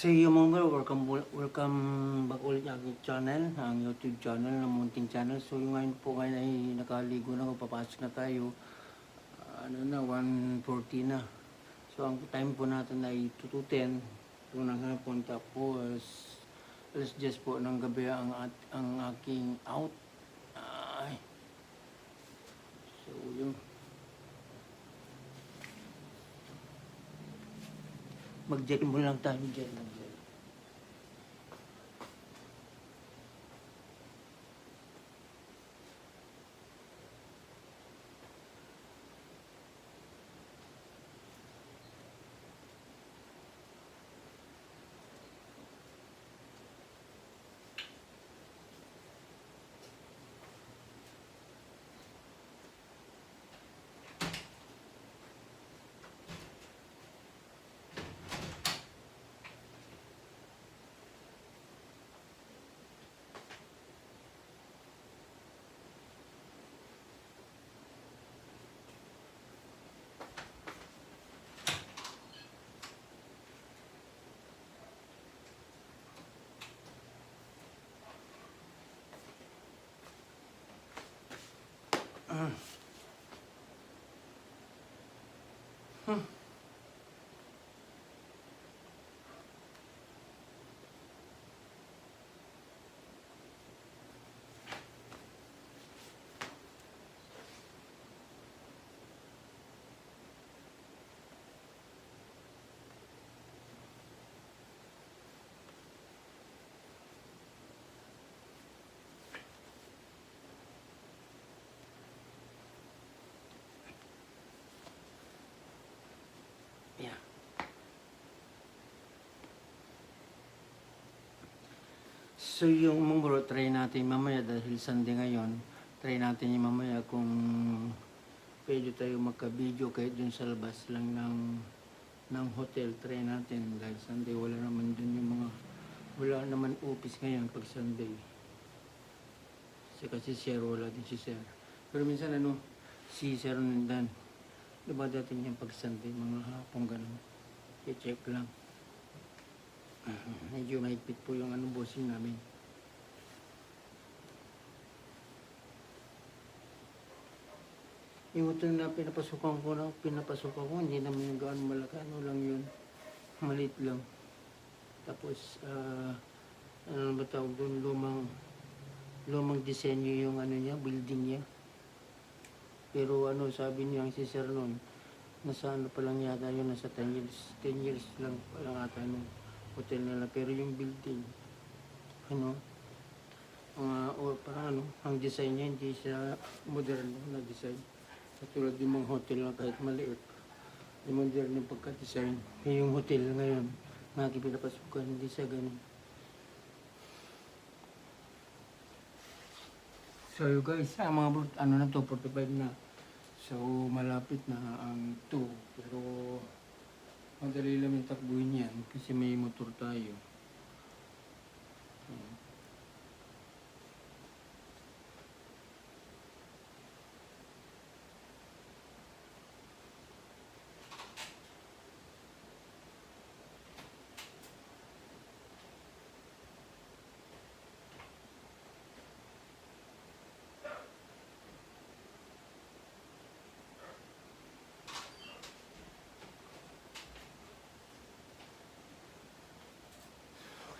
So yung mga bro, welcome, welcome back ulit sa channel, ang YouTube channel, ng Munting Channel. So yung ngayon po ngayon ay nakaligo na, papasok na tayo. Ano na, 1.40 na. So ang time po natin ay 2 to 10. Yung ng hapon tapos alas 10 po ng gabi ang, ang aking out. Ay. So yung mag-jet mo lang tayo dyan. Mm. So yung mga bro, try natin mamaya dahil Sunday ngayon, try natin yung mamaya kung pwede tayo magka-video kahit dun sa labas lang ng ng hotel, try natin dahil Sunday wala naman dun yung mga wala naman office ngayon pag Sunday. Kasi kasi Sir, wala din si Sir. Pero minsan ano, si Sir nandan. Diba dati niya pag Sunday, mga hapong ganun. I-check lang. Medyo mahigpit po yung ano bossing namin. Yung ito na pinapasukan ko na, pinapasukan ko, hindi naman yung gaano malaki, ano lang yun. Malit lang. Tapos, ah, ano ba tawag doon, lumang, lumang disenyo yung ano niya, building niya. Pero ano, sabi niya si Sir noon, nasa ano pa lang yata yun, nasa 10 years, 10 years lang lang ata nung hotel nila. Pero yung building, ano, mga, o parang ano, ang design niya, hindi siya modern na design. Katulad yung mga hotel na kahit maliit, yung modern yung pagka-design. Yung hotel ngayon, mga pinapasukan, hindi siya ganun. So you guys, ah, mga bro, ano na to, 45 na. So malapit na ang 2. Pero madali lang yung takbuhin yan kasi may motor tayo.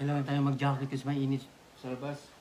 Kailangan tayo mag-jacket kasi mainit sa labas.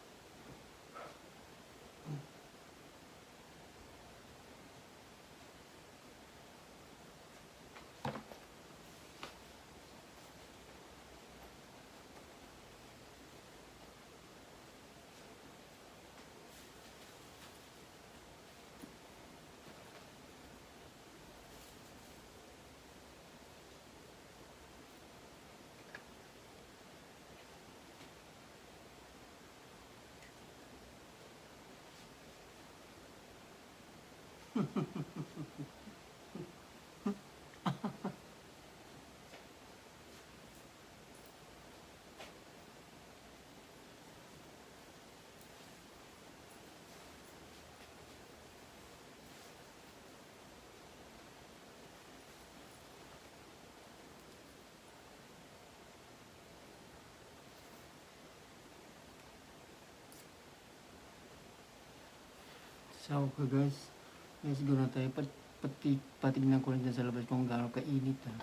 Ciao guys. Let's go na tayo. Pat, pati, patignan ko rin dyan sa labas kung gaano kainit ha.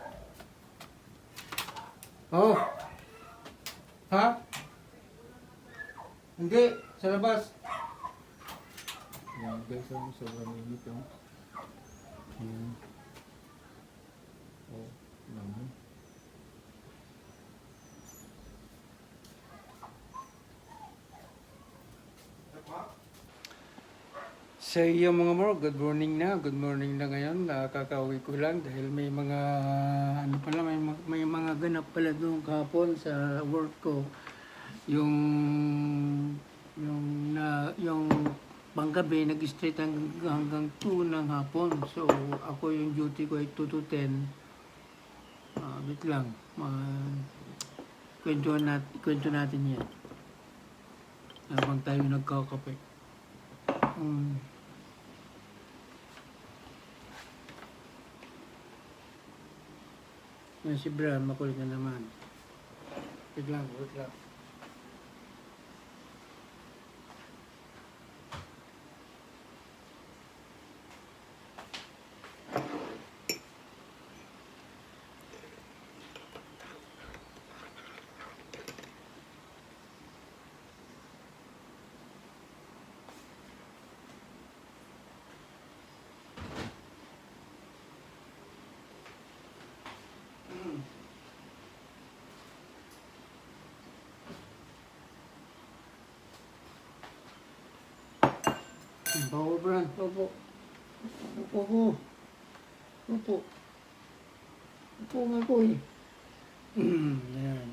Oh! Ha? Hindi, sa labas. Yan guys, oh, sobrang init oh. Sa iyo mga bro, good morning na. Good morning na ngayon. Nakakauwi ko lang dahil may mga ano pala may, may mga ganap pala doon kahapon sa work ko. Yung yung na yung panggabi nag-straight hanggang, hanggang 2 ng hapon. So ako yung duty ko ay 2 to 10. Ah, wait lang. Ma kwento nat kwento natin 'yan. Habang tayo nagkakape. Mm. Yan si Bran, makulit na naman. Wait lang, wait lang. Bawa Bran, opo. Opo ko. Opo. Opo nga ko eh. Yan.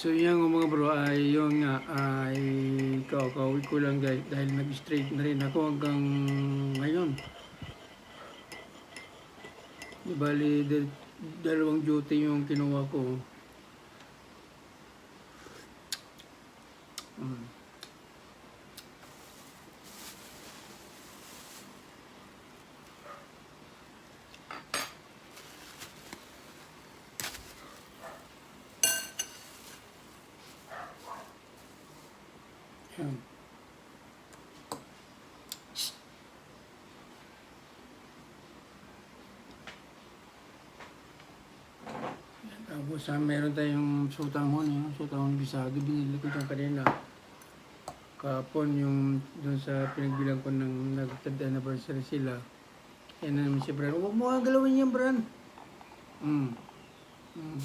So yan mga bro ay yung nga ay kakawin ko lang dahil, dahil nag-straight na rin ako hanggang ngayon. Di bali dal- dalawang duty yung kinuha ko. Mm. Yan. Tapos ah, meron tayong sutanghon, yung sutanghon bisado, binili ko yung kanina. Kapon yung doon sa pinagbilang ko ng nag-third anniversary sila. Yan na naman si Bran. Huwag mo nga galawin yan, Bran. Mm. Mm.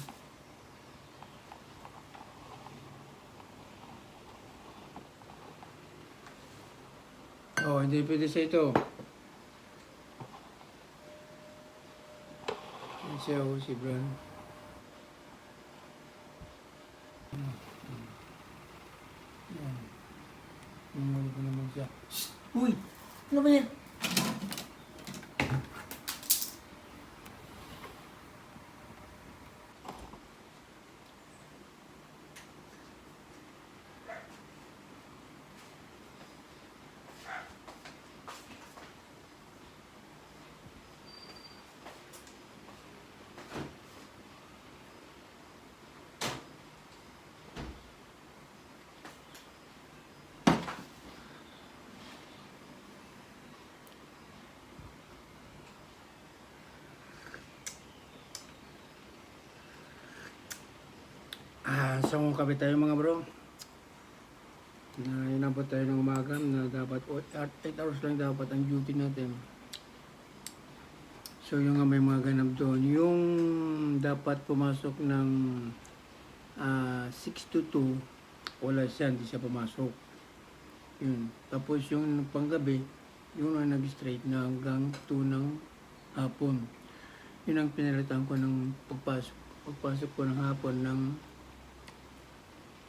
Oh, hindi pwede sa ito. Siya, oh, si Bran. Yan. Tingnan ko naman siya. Uy! Ano ba yan? Ah, so kape tayo mga bro. Na inabot tayo ng umaga na dapat 8 hours lang dapat ang duty natin. So yung may mga ganap doon, yung dapat pumasok ng ah 6 to 2, wala siya, hindi siya pumasok. Yun. Tapos yung panggabi, yung na nag-straight na hanggang 2 ng hapon. Yun ang pinalitan ko ng pagpasok, pagpasok ko ng hapon ng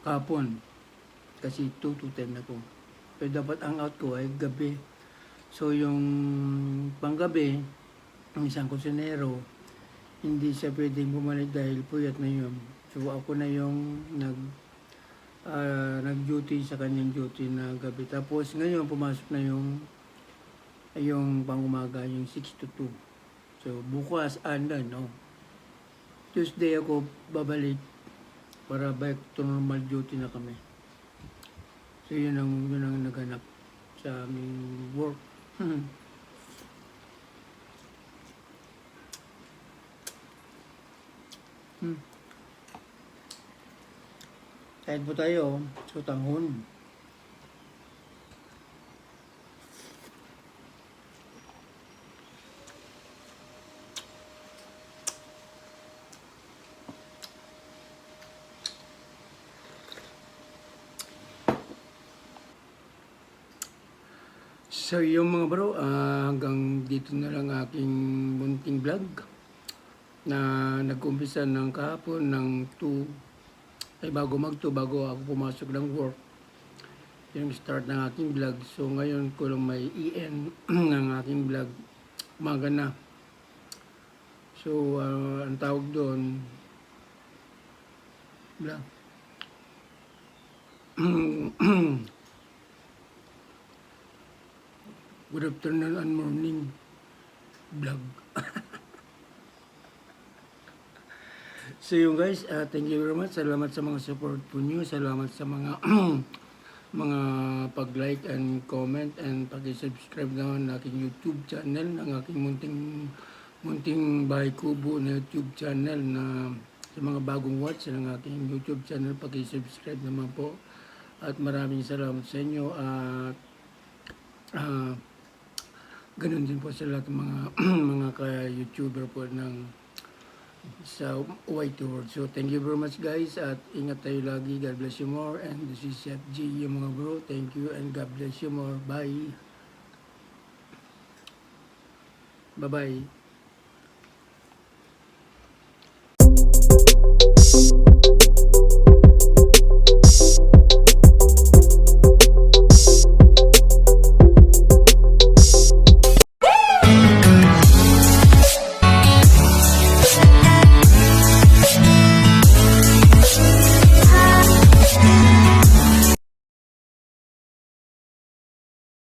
kapon. Kasi 2 to 10 ako. Pero dapat ang out ko ay gabi. So yung panggabi, ang isang kusinero, hindi siya pwedeng bumalik dahil puyat na yun. So ako na yung nag ah, nag-duty sa kanyang duty na gabi. Tapos ngayon pumasok na yung yung pangumaga, yung 6 to 2. So bukas, anda, no? Tuesday ako babalik para back to normal duty na kami. So yun ang, yun ang naganap sa aming work. hmm. Kahit po tayo, so So yung mga bro, ah, hanggang dito na lang aking munting vlog na nag-umpisa ng kahapon ng 2 ay bago mag 2 bago ako pumasok ng work. Yung start ng aking vlog. So ngayon ko lang may EN ng aking vlog. Umaga na. So ah, ang tawag doon vlog Good afternoon and morning vlog. so yun guys, uh, thank you very much. Salamat sa mga support po nyo. Salamat sa mga mga pag-like and comment and pag-subscribe naman ng aking YouTube channel, ng aking munting munting bahay kubo na YouTube channel na sa mga bagong watch ng aking YouTube channel, pag-subscribe naman po. At maraming salamat sa inyo at ah, ganun din po sa lahat ng mga mga ka-YouTuber po ng sa White World. So thank you very much guys at ingat tayo lagi. God bless you more and this is Chef G yung mga bro. Thank you and God bless you more. Bye. Bye-bye.